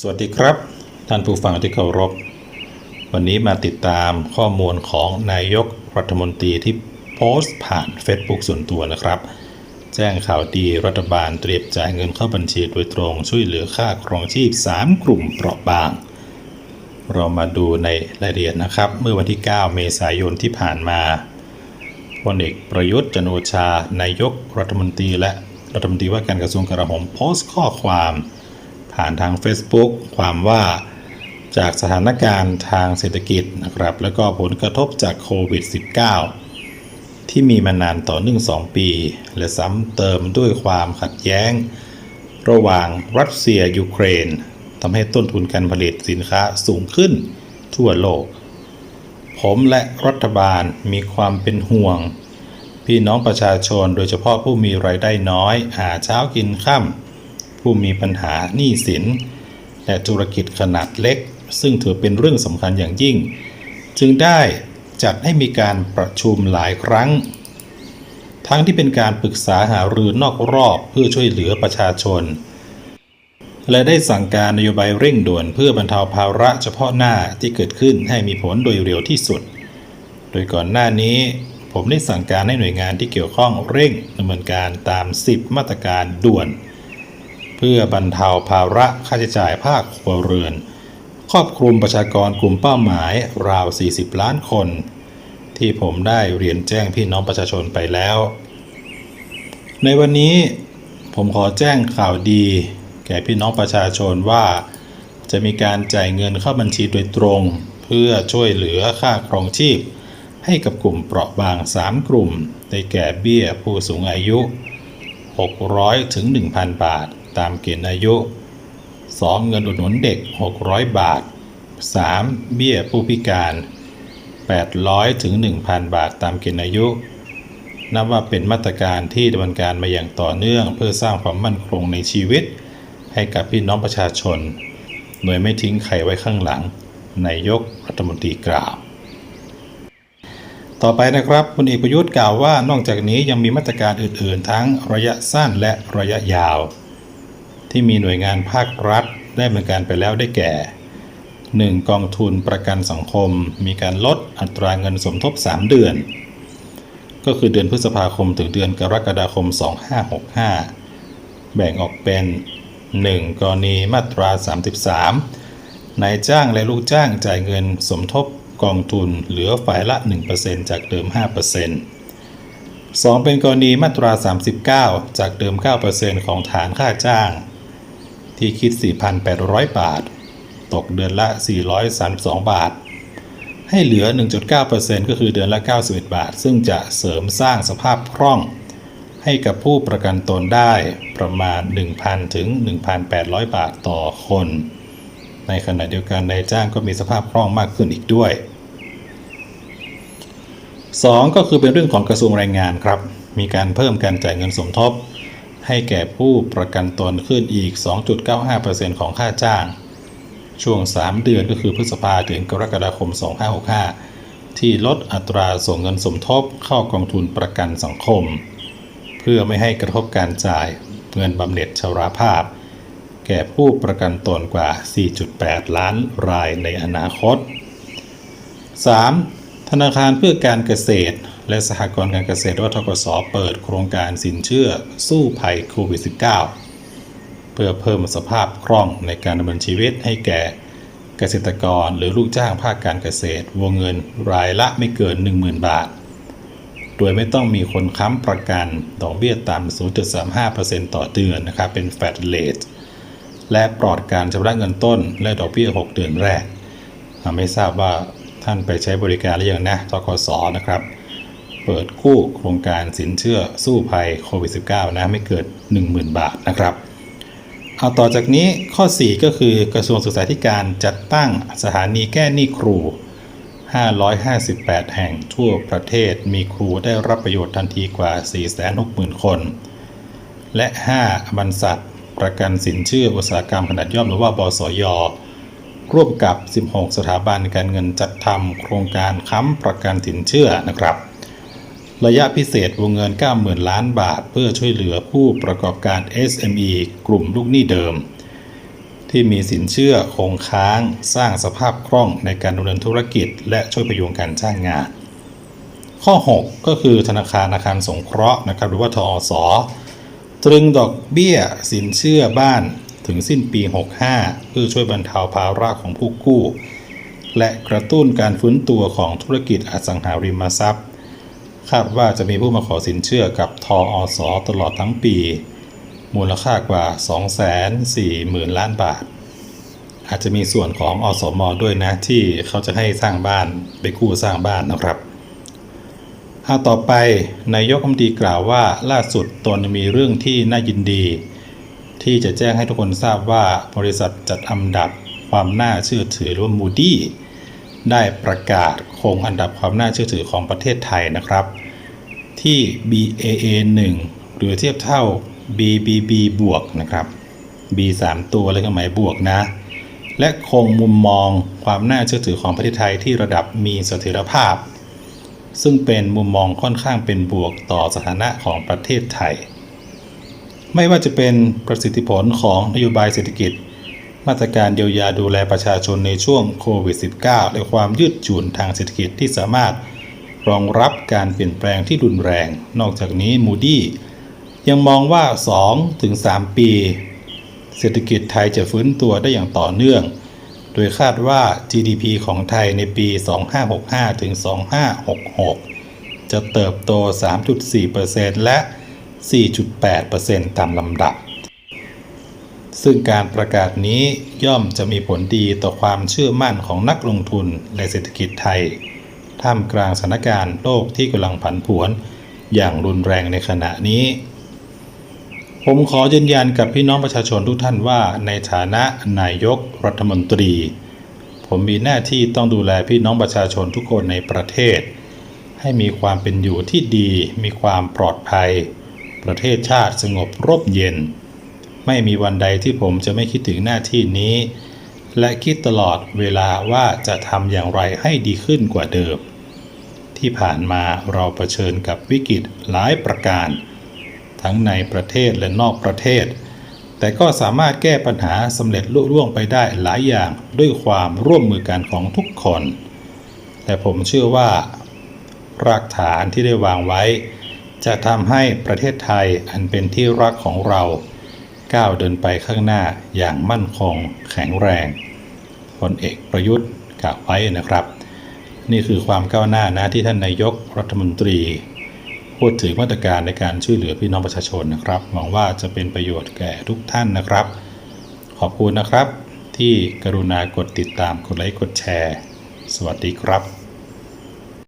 สวัสดีครับ ท่านผู้ฟังที่เคารพ วันนี้มาติดตามข้อมูลของนายกรัฐมนตรีที่โพสต์ผ่าน Facebook ส่วนตัวนะครับ แจ้งข่าวดีรัฐบาลเตรียมจ่ายเงินเข้าบัญชีโดยตรงช่วยเหลือค่าครองชีพ 3 กลุ่มเปราะบาง เรามาดูในรายละเอียดนะครับ เมื่อวันที่ 9 เมษายนที่ผ่านมาพลเอกประยุทธ์จันโอชา นายกรัฐมนตรีและรัฐมนตรีว่าการกระทรวงกลาโหมโพสต์ข้อความ ผ่านทาง Facebook ความว่าจากสถานการณ์ทางเศรษฐกิจนะครับ แล้วก็ผลกระทบจากโควิด -19 ที่มีมานานต่อเนื่อง2ปี และซ้ำเติมด้วยความขัดแย้ง ระหว่างรัสเซียยูเครนทำให้ต้นทุนการผลิตสินค้าสูงขึ้นทั่วโลก ผมและรัฐบาลมีความเป็นห่วง พี่น้องประชาชนโดยเฉพาะผู้มีรายได้น้อย หาเช้ากินค่ำ ผู้มีปัญหาหนี้สิน และธุรกิจขนาดเล็ก ซึ่งถือเป็นเรื่องสำคัญอย่างยิ่ง จึงได้จัดให้มีการประชุมหลายครั้ง ทั้งที่เป็นการปรึกษาหารือนอกรอบเพื่อช่วยเหลือประชาชน และได้สั่งการนโยบายเร่งด่วนเพื่อบรรเทาภาระเฉพาะหน้าที่เกิดขึ้นให้มีผลโดยเร็วที่สุด โดยก่อนหน้านี้ผมได้สั่งการให้หน่วยงานที่เกี่ยวข้องเร่งดำเนินการตาม 10 มาตรการด่วน พื่อบรรเทาภาระค่าใช้จ่ายภาคครัวเรือน ครอบคลุมประชากรกลุ่มเป้าหมายราว 40 ล้านคน ที่ผมได้เรียนแจ้งพี่น้องประชาชนไปแล้ว ในวันนี้ผมขอแจ้งข่าวดี แก่พี่น้องประชาชนว่า จะมีการจ่ายเงินเข้าบัญชีโดยตรง เพื่อช่วยเหลือค่าครองชีพ ให้กับกลุ่มเปราะบาง 3 กลุ่ม ได้แก่เบี้ยผู้สูงอายุ 600ถึง1,000 บาท ตามเกณฑ์อายุ 2. เงินอุดหนุนเด็ก 600 บาท 3. เบี้ยผู้พิการ 800ถึง1,000 บาทตามเกณฑ์อายุ นับว่าเป็นมาตรการที่ดำเนินการมาอย่างต่อเนื่อง เพื่อสร้างความมั่นคงในชีวิต ให้กับพี่น้องประชาชน โดยไม่ทิ้งใครไว้ข้างหลังนายกรัฐมนตรีกล่าว ต่อไปนะครับพลเอกประยุทธ์กล่าวว่านอกจากนี้ยังมีมาตรการอื่น ๆ ทั้งระยะสั้นและระยะยาว ที่มีหน่วยงานภาครัฐ ได้ดำเนินการไปแล้วได้แก่ 1. กองทุนประกันสังคม มีการลดอัตราเงินสมทบ 3 เดือน ก็คือเดือนพฤษภาคมถึงเดือนกรกฎาคม 2565 แบ่งออกเป็น 1. กรณีมาตรา 33 นายจ้างและลูกจ้างจ่ายเงินสมทบกองทุนเหลือฝ่ายละ 1%จากเดิม 5% 2. เป็นกรณีมาตรา 39 จากเดิม 9%ของฐานค่าจ้าง ที่คิด 4,800 บาท ตกเดือนละ 432 บาท ให้เหลือ 1.9%ก็คือเดือนละ 91 บาท ซึ่งจะเสริมสร้างสภาพคล่อง ให้กับผู้ประกันตนได้ประมาณ 1,000 ถึง 1,800 บาทต่อคน ในขณะเดียวกันนายจ้างก็มีสภาพคล่องมากขึ้นอีกด้วย 2 ก็คือเป็นเรื่องของกระทรวงแรงงานครับ มีการเพิ่มการจ่ายเงินสมทบ ให้แก่ผู้ประกันตนขึ้นอีก 2.95%ของค่าจ้าง ช่วง 3 เดือนก็คือพฤษภาถึงกรกฎาคม 2565 ที่ลดอัตราส่งเงินสมทบเข้ากองทุนประกันสังคม เพื่อไม่ให้กระทบการจ่ายเงินบำเหน็จชราภาพ แก่ผู้ประกันตนกว่า 4.8 ล้านรายในอนาคต 3. ธนาคารเพื่อการเกษตร และสหกรณ์การเกษตรวทกสเปิดโครงการสินเชื่อสู้ภัยโควิด -19 เพื่อเพิ่มสภาพคล่องในการดำเนินชีวิตให้แก่เกษตรกรหรือลูกจ้างภาคการเกษตร วงเงินรายละไม่เกิน 10,000 บาท โดยไม่ต้องมีคนค้ำประกันดอกเบี้ยต่ำ 0.35%ต่อเดือนนะครับเป็น flat rate และปลอดการชำระเงินต้น และดอกเบี้ย 6 เดือนแรก ไม่ทราบว่าท่านไปใช้บริการหรือยังนะทกสนะครับ เปิดกู้โครงการสินเชื่อสู้ภัยโควิด -19 นะไม่เกิน10,000 บาทนะครับเอาต่อจากนี้ข้อ 4 ก็คือกระทรวงศึกษาธิการจัดตั้งสถานีแก้หนี้ครู 558 แห่งทั่วประเทศมีครูได้รับประโยชน์ทันทีกว่า 460,000 คน และ 5 บรรษัทประกันสินเชื่ออุตสาหกรรมขนาดย่อมหรือว่าบสยร่วมกับ 16 สถาบันการเงินจัดทำโครงการค้ำประกันสินเชื่อนะครับ ระยะพิเศษวงเงิน 90,000 ล้านบาท เพื่อช่วยเหลือผู้ประกอบการ SME กลุ่มลูกหนี้เดิม ที่มีสินเชื่อคงค้าง สร้างสภาพคล่องในการดำเนินธุรกิจ และช่วยพยุงการจ้างงาน ข้อ 6 ก็คือธนาคารอาคารสงเคราะห์นะครับหรือว่าทอสตรึงดอกเบี้ยสินเชื่อบ้านถึงสิ้นปี 65 เพื่อช่วยบรรเทาภาระของผู้กู้ และกระตุ้นการฟื้นตัวของธุรกิจอสังหาริมทรัพย์ คาดว่าจะมีผู้มาขอสินเชื่อกับทออสตลอดทั้งปี มูลค่ากว่า 240,000 ล้านบาท อาจจะมีส่วนของอสมอด้วยนะที่เขาจะให้สร้างบ้านไปกู้สร้างบ้านนะครับเอาต่อไปนายกรัฐมนตรีกล่าวว่าล่าสุดตนมีเรื่องที่น่ายินดี ที่จะแจ้งให้ทุกคนทราบว่าบริษัทจัดอันดับความน่าเชื่อถือรือว่า Moody ได้ประกาศคงอันดับความน่าเชื่อถือของประเทศไทยนะครับ ที่ BAA 1หรือเทียบเท่า BBB บวกนะครับ B 3ตัวเลยก็หมายบวกนะ และคงมุมมองความน่าเชื่อถือของประเทศไทยที่ระดับมีเสถียรภาพ ซึ่งเป็นมุมมองค่อนข้างเป็นบวกต่อสถานะของประเทศไทย ไม่ว่าจะเป็นประสิทธิผลของนโยบายเศรษฐกิจ มาตรการเยียวยาดูแลประชาชนในช่วงโควิด -19 และความยืดหยุ่นทางเศรษฐกิจที่สามารถรองรับการเปลี่ยนแปลงที่รุนแรง นอกจากนี้มูดี้ยังมองว่า2-3ปี เศรษฐกิจไทยจะฟื้นตัวได้อย่างต่อเนื่อง โดยคาดว่า GDP ของไทยในปี 2565ถึง2566 จะเติบโต 3.4%และ 4.8%ตามลำดับ ซึ่งการประกาศนี้ย่อมจะมีผลดีต่อความเชื่อมั่นของนักลงทุนและเศรษฐกิจไทย ท่ามกลางสถานการณ์โลกที่กำลังผันผวน อย่างรุนแรงในขณะนี้ ผมขอยืนยันกับพี่น้องประชาชนทุกท่านว่า ในฐานะนายกรัฐมนตรี ผมมีหน้าที่ต้องดูแลพี่น้องประชาชนทุกคนในประเทศ ให้มีความเป็นอยู่ที่ดี มีความปลอดภัย ประเทศชาติสงบร่มเย็น ไม่มีวันใดที่ผมจะไม่คิดถึงหน้าที่นี้ และคิดตลอดเวลาว่าจะทำอย่างไรให้ดีขึ้นกว่าเดิม ที่ผ่านมาเราเผชิญกับวิกฤตหลายประการ ทั้งในประเทศและนอกประเทศ แต่ก็สามารถแก้ปัญหาสำเร็จลุล่วงไปได้หลายอย่างด้วยความร่วมมือกันของทุกคน แต่ผมเชื่อว่ารากฐานที่ได้วางไว้ จะทำให้ประเทศไทยอันเป็นที่รักของเรา ก้าวเดินไปข้างหน้าอย่างมั่นคงแข็งแรงพลเอกประยุทธ์กล่าวไว้นะครับ นี่คือความก้าวหน้านะที่ท่านนายกรัฐมนตรี พูดถึงมาตรการในการช่วยเหลือพี่น้องประชาชนนะครับหวังว่าจะเป็นประโยชน์แก่ทุกท่านนะครับ ขอบคุณนะครับ ที่กรุณากดติดตามกดไลค์กดแชร์ สวัสดีครับ